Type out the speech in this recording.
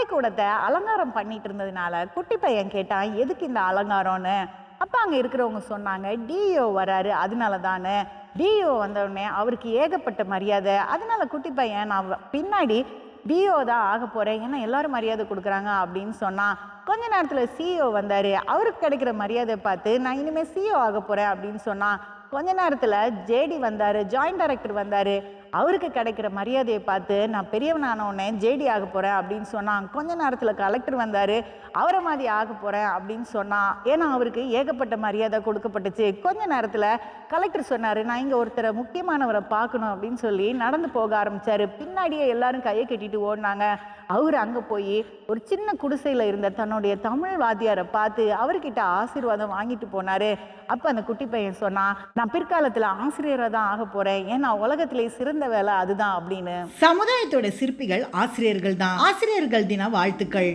பள்ளிக்கூடத்தை அலங்காரம் பண்ணிட்டு இருந்ததுனால குட்டி பையன் கேட்டான் எதுக்கு இந்த அலங்காரம்னு? அப்போ அங்கே இருக்கிறவங்க சொன்னாங்க டிஓ வராரு அதனால தானே டிஓ வந்தவுடனே அவருக்கு ஏகப்பட்ட மரியாதை. அதனால குட்டி பையன் நான் பின்னாடி டிஓ தான் ஆக போகிறேன் ஏன்னா எல்லாரும் மரியாதை கொடுக்குறாங்க அப்படின்னு சொன்னான். கொஞ்ச நேரத்தில் சிஇஓ வந்தார். அவருக்கு கிடைக்கிற மரியாதை பார்த்து நான் இனிமேல் சிஇஓ ஆக போகிறேன் அப்படின்னு சொன்னான். கொஞ்ச நேரத்தில் ஜேடி வந்தார் ஜாயின்ட் டைரக்டர் வந்தார். அவருக்கு கிடைக்கிற மரியாதையை பார்த்து நான் பெரியவனான உடனே ஜேடி ஆக போகிறேன் அப்படின்னு சொன்னான் கொஞ்ச நேரத்தில் கலெக்டர் வந்தார் அவரை மாதிரி ஆக போகிறேன் அப்படின்னு சொன்னான் ஏன்னா அவருக்கு ஏகப்பட்ட மரியாதை கொடுக்கப்பட்டுச்சு. கொஞ்ச நேரத்தில் கலெக்டர் சொன்னார் நான் இங்கே ஒருத்தரை முக்கியமானவரை பார்க்கணும் அப்படின்னு சொல்லி நடந்து போக ஆரம்பித்தார் பின்னாடியே எல்லாரும் கையை கட்டிட்டு ஓடினாங்க. அவர் அங்கே போய் ஒரு சின்ன குடிசையில் இருந்த தன்னுடைய தமிழ் வாத்தியாரை பார்த்து அவர்கிட்ட ஆசீர்வாதம் வாங்கிட்டு போனார். அப்போ அந்த குட்டி பையன் சொன்னான் நான் பிற்காலத்தில் ஆசிரியராக தான் ஆக போகிறேன் ஏன்னா உலகத்திலே சிறந்த சிறந்த வேலை அதுதான் அப்படின்னு. சமுதாயத்தோட சிற்பிகள் ஆசிரியர்கள் தான் ஆசிரியர்கள் தின வாழ்த்துக்கள்.